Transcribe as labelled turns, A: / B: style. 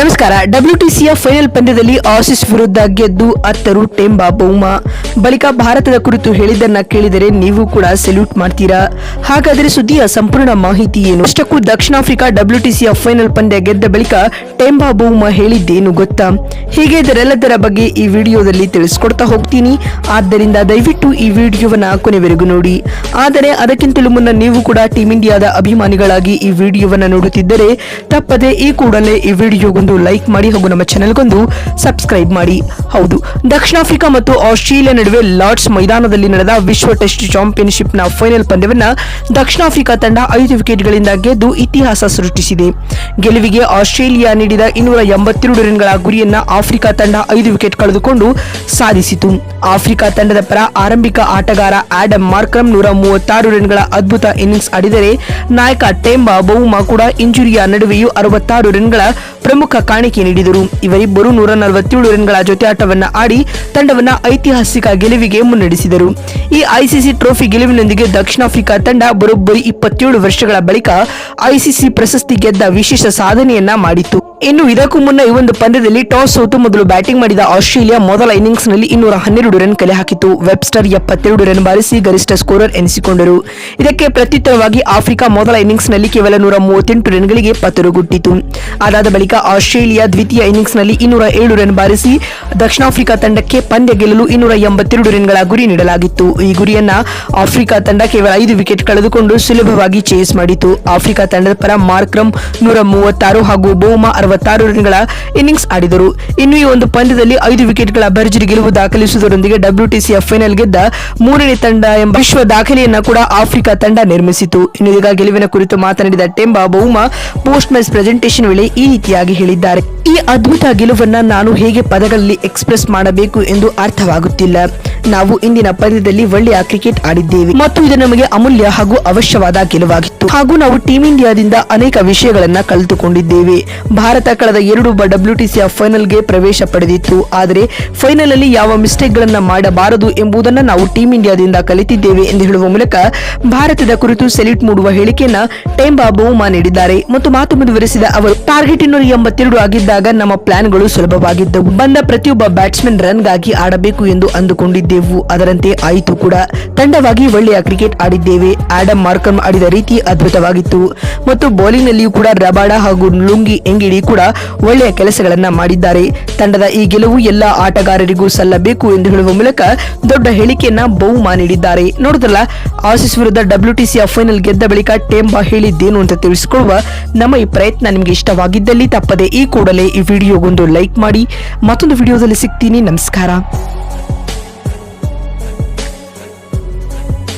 A: ನಮಸ್ಕಾರ. ಡಬ್ಲ್ಯೂಟಿಸಿಯ ಫೈನಲ್ ಪಂದ್ಯದಲ್ಲಿ ಆಸಿಸ್ ವಿರುದ್ಧ ಗೆದ್ದು ಅತ್ತರು ಟೆಂಬಾ ಬೌಮಾ. ಬಳಿಕ ಭಾರತದ ಕುರಿತು ಹೇಳಿದ್ದನ್ನ ಕೇಳಿದರೆ ನೀವು ಕೂಡ ಸೆಲ್ಯೂಟ್ ಮಾಡ್ತೀರಾ? ಹಾಗಾದರೆ ಸುದ್ದಿಯ ಸಂಪೂರ್ಣ ಮಾಹಿತಿ ಏನು? ಅಷ್ಟಕ್ಕೂ ದಕ್ಷಿಣ ಆಫ್ರಿಕಾ ಡಬ್ಲ್ಯೂಟಿಸಿಯ ಫೈನಲ್ ಪಂದ್ಯ ಗೆದ್ದ ಬಳಿಕ ಟೆಂಬಾ ಬೌಮಾ ಹೇಳಿದ್ದೇನು ಗೊತ್ತಾ? ಹೀಗೆ ಇದರೆಲ್ಲದರ ಬಗ್ಗೆ ಈ ವಿಡಿಯೋದಲ್ಲಿ ತಿಳಿಸ್ಕೊಡ್ತಾ ಹೋಗ್ತೀನಿ. ಆದ್ದರಿಂದ ದಯವಿಟ್ಟು ಈ ವಿಡಿಯೋವನ್ನ ಕೊನೆವರೆಗೂ ನೋಡಿ. ಆದರೆ ಅದಕ್ಕಿಂತಲೂ ಮುನ್ನ ನೀವು ಕೂಡ ಟೀಮ್ ಇಂಡಿಯಾದ ಅಭಿಮಾನಿಗಳಾಗಿ ಈ ವಿಡಿಯೋವನ್ನ ನೋಡುತ್ತಿದ್ದರೆ ತಪ್ಪದೆ ಈ ಕೂಡಲೇ ಈ ವಿಡಿಯೋಗೊಂದು ಲೈಕ್ ಮಾಡಿ ಹಾಗೂ ನಮ್ಮ ಚಾನೆಲ್ಗೊಂದು ಸಬ್ಸ್ಕ್ರೈಬ್ ಮಾಡಿ. ಹೌದು, ದಕ್ಷಿಣ ಆಫ್ರಿಕಾ ಮತ್ತು ಆಸ್ಟ್ರೇಲಿಯಾ ನಡುವೆ ಲಾರ್ಡ್ಸ್ ಮೈದಾನದಲ್ಲಿ ನಡೆದ ವಿಶ್ವ ಟೆಸ್ಟ್ ಚಾಂಪಿಯನ್ಶಿಪ್ನ ಫೈನಲ್ ಪಂದ್ಯವನ್ನು ದಕ್ಷಿಣ ಆಫ್ರಿಕಾ ತಂಡ ಐದು ವಿಕೆಟ್ಗಳಿಂದ ಗೆದ್ದು ಇತಿಹಾಸ ಸೃಷ್ಟಿಸಿದೆ. ಗೆಲುವಿಗೆ ಆಸ್ಟ್ರೇಲಿಯಾ ನೀಡಿದ ಇನ್ನೂರ ಎಂಬತ್ತೆರಡು ರನ್ಗಳ ಗುರಿಯನ್ನ ಆಫ್ರಿಕಾ ತಂಡ ಐದು ವಿಕೆಟ್ ಕಳೆದುಕೊಂಡು ಸಾಧಿಸಿತು. ಆಫ್ರಿಕಾ ತಂಡದ ಪರ ಆರಂಭಿಕ ಆಟಗಾರ ಆಡಮ್ ಮಾರ್ಕ್ರಮ್ ನೂರ ಮೂವತ್ತಾರು ರನ್ಗಳ ಅದ್ಭುತ ಇನ್ನಿಂಗ್ಸ್ ಆಡಿದರೆ ನಾಯಕ ಟೆಂಬಾ ಬೌಮಾ ಕೂಡ ಇಂಜುರಿಯ ನಡುವೆಯೂ ಅರವತ್ತಾರು ರನ್ಗಳ ಪ್ರಮುಖ ಕಾಣಿಕೆ ನೀಡಿದರು. ಇವರಿಬ್ಬರು ನೂರ ನಲವತ್ತೇಳು ರನ್ಗಳ ಜೊತೆ ಆಟವನ್ನ ಆಡಿ ತಂಡವನ್ನ ಐತಿಹಾಸಿಕ ಗೆಲುವಿಗೆ ಮುನ್ನಡೆಸಿದರು. ಈ ಐಸಿಸಿ ಟ್ರೋಫಿ ಗೆಲುವಿನೊಂದಿಗೆ ದಕ್ಷಿಣ ಆಫ್ರಿಕಾ ತಂಡ ಬರೋಬ್ಬರಿ ಇಪ್ಪತ್ತೇಳು ವರ್ಷಗಳ ಬಳಿಕ ಐಸಿಸಿ ಪ್ರಶಸ್ತಿ ಗೆದ್ದ ವಿಶೇಷ ಸಾಧನೆಯನ್ನ ಮಾಡಿತು. ಇನ್ನು ಇದಕ್ಕೂ ಮುನ್ನ ಈ ಒಂದು ಪಂದ್ಯದಲ್ಲಿ ಟಾಸ್ ಸೋತು ಮೊದಲು ಬ್ಯಾಟಿಂಗ್ ಮಾಡಿದ ಆಸ್ಟ್ರೇಲಿಯಾ ಮೊದಲ ಇನ್ನಿಂಗ್ಸ್ನಲ್ಲಿ ಇನ್ನೂರ ಹನ್ನೆರಡು ರನ್ ಕಲೆ ಹಾಕಿತು ವೆಬ್ಸ್ಟರ್ ಎಪ್ಪತ್ತೆರಡು ರನ್ ಬಾರಿಸಿ ಗರಿಷ್ಠ ಸ್ಕೋರರ್ ಎನಿಸಿಕೊಂಡರು. ಇದಕ್ಕೆ ಪ್ರತ್ಯುತ್ತರವಾಗಿ ಆಫ್ರಿಕಾ ಮೊದಲ ಇನ್ನಿಂಗ್ಸ್ನಲ್ಲಿ ಕೇವಲ ನೂರ ಮೂವತ್ತೆಂಟು ರನ್ಗಳಿಗೆ ಪತರುಗುಟ್ಟಿತು ಅದಾದ ಬಳಿಕ ಆಸ್ಟ್ರೇಲಿಯಾ ದ್ವಿತೀಯ ಇನ್ನಿಂಗ್ಸ್ನಲ್ಲಿ ಇನ್ನೂರ ಏಳು ರನ್ ಬಾರಿಸಿ ದಕ್ಷಿಣ ಆಫ್ರಿಕಾ ತಂಡಕ್ಕೆ ಪಂದ್ಯ ಗೆಲ್ಲಲು ಇನ್ನೂರ ಎಂಬತ್ತೆರಡು ರನ್ಗಳ ಗುರಿ ನೀಡಲಾಗಿತ್ತು. ಈ ಗುರಿಯನ್ನ ಆಫ್ರಿಕಾ ತಂಡ ಕೇವಲ ಐದು ವಿಕೆಟ್ ಕಳೆದುಕೊಂಡು ಸುಲಭವಾಗಿ ಚೇಸ್ ಮಾಡಿತು ಆಫ್ರಿಕಾ ತಂಡದ ಪರ ಮಾರ್ಕ್ರಮ್ ನೂರ ಮೂವತ್ತಾರು ಹಾಗೂ ಬೋಮಾ ಅರವತ್ತಾರು ರನ್ಗಳ ಇನ್ನಿಂಗ್ಸ್ ಆಡಿದರು. ಇನ್ನು ಈ ಒಂದು ಪಂದ್ಯದಲ್ಲಿ ಐದು ವಿಕೆಟ್ಗಳ ಭರ್ಜರಿ ಗೆಲುವು ದಾಖಲಿಸುವುದರೊಂದಿಗೆ ಡಬ್ಲ್ಯೂಟಿಸಿಯ ಫೈನಲ್ ಗೆದ್ದ ಮೂರನೇ ತಂಡ ಎಂಬ ವಿಶ್ವ ದಾಖಲೆಯನ್ನ ಕೂಡ ಆಫ್ರಿಕಾ ತಂಡ ನಿರ್ಮಿಸಿತು. ಇನ್ನು ಈಗ ಗೆಲುವಿನ ಕುರಿತು ಮಾತನಾಡಿದ Temba Bavuma post match presentation ವೇಳೆ ಈ ರೀತಿಯಾಗಿ ಹೇಳಿದ್ದಾರೆ. ಈ ಅದ್ಭುತ ಗೆಲುವನ್ನ ನಾನು ಹೇಗೆ ಪದಗಳಲ್ಲಿ ಎಕ್ಸ್ಪ್ರೆಸ್ ಮಾಡಬೇಕು ಎಂದು ಅರ್ಥವಾಗುತ್ತಿಲ್ಲ. ನಾವು ಇಂದಿನ ಪಂದ್ಯದಲ್ಲಿ ಒಳ್ಳೆಯ ಕ್ರಿಕೆಟ್ ಆಡಿದ್ದೇವೆ. ಮತ್ತು ಇದು ನಮಗೆ ಅಮೂಲ್ಯ ಹಾಗೂ ಅವಶ್ಯವಾದ ಗೆಲುವಾಗಿತ್ತು. ಹಾಗೂ ನಾವು ಟೀಂ ಇಂಡಿಯಾದಿಂದ ಅನೇಕ ವಿಷಯಗಳನ್ನ ಕಲಿತುಕೊಂಡಿದ್ದೇವೆ. ಭಾರತ ಕಳೆದ ಎರಡು ಡಬ್ಲ್ಯೂಟಿಸಿಯ ಫೈನಲ್ಗೆ ಪ್ರವೇಶ ಪಡೆದಿತ್ತು. ಆದರೆ ಫೈನಲ್ ಅಲ್ಲಿ ಯಾವ ಮಿಸ್ಟೇಕ್ ಗಳನ್ನ ಮಾಡಬಾರದು ಎಂಬುದನ್ನ ನಾವು ಟೀಂ ಇಂಡಿಯಾದಿಂದ ಕಲಿತಿದ್ದೇವೆ ಎಂದು ಹೇಳುವ ಮೂಲಕ ಭಾರತದ ಕುರಿತು ಸೆಲ್ಯೂಟ್ ಮೂಡುವ ಹೇಳಿಕೆಯನ್ನ ಟೆಂಬಾ ಬಹುಮಾ ನೀಡಿದ್ದಾರೆ. ಮತ್ತು ಮಾತು ಮುಂದುವರೆಸಿದ ಅವರು ಟಾರ್ಗೆಟ್ ಇನ್ನೂರ ಎಂಬತ್ತೆರಡು ಆಗಿದ್ದಾಗ ನಮ್ಮ ಪ್ಲಾನ್ಗಳು ಸುಲಭವಾಗಿದ್ದವು. ಬಂದ ಪ್ರತಿಯೊಬ್ಬ ಬ್ಯಾಟ್ಸ್ಮನ್ ರನ್ಗಾಗಿ ಆಡಬೇಕು ಎಂದು ಅಂದುಕೊಂಡಿದ್ದೆವು ಅದರಂತೆ ಆಯಿತು ಕೂಡ. ತಂಡವಾಗಿ ಒಳ್ಳೆಯ ಕ್ರಿಕೆಟ್ ಆಡಿದ್ದೇವೆ. ಆಡಮ್ ಮಾರ್ಕಮ್ ಆಡಿದ ರೀತಿ ಅದ್ಭುತವಾಗಿತ್ತು. ಮತ್ತು ಬೌಲಿಂಗ್ ನಲ್ಲಿಯೂ ಕೂಡ ರಬಾಡ ಹಾಗೂ ಲುಂಗಿ ಎಂಗಿಡಿ ಕೂಡ ಒಳ್ಳೆಯ ಕೆಲಸಗಳನ್ನ ಮಾಡಿದ್ದಾರೆ. ತಂಡದ ಈ ಗೆಲುವು ಎಲ್ಲ ಆಟಗಾರರಿಗೂ ಸಲ್ಲಬೇಕು ಎಂದು ಹೇಳುವ ಮೂಲಕ ದೊಡ್ಡ ಹೇಳಿಕೆಯನ್ನ ಬಹುಮಾನ ನೀಡಿದ್ದಾರೆ. ನೋಡಿದ್ರಲ್ಲ, ಆಸಿಸ್ ವಿರುದ್ಧ ಡಬ್ಲ್ಯೂಟಿಸಿಯ ಫೈನಲ್ ಗೆದ್ದ ಬಳಿಕ ಟೆಂಬಾ ಹೇಳಿದ್ದೇನು ಅಂತ ತಿಳಿಸಿಕೊಳ್ಳುವ ನಮ್ಮ ಈ ಪ್ರಯತ್ನ ನಿಮಗೆ ಇಷ್ಟವಾಗಿದ್ದಲ್ಲಿ ತಪ್ಪದೆ ಈ ಕೂಡಲೇ ಈ ವಿಡಿಯೋಗೊಂದು ಲೈಕ್ ಮಾಡಿ. ಮತ್ತೊಂದು ವಿಡಿಯೋದಲ್ಲಿ ಸಿಗ್ತೀನಿ. ನಮಸ್ಕಾರ.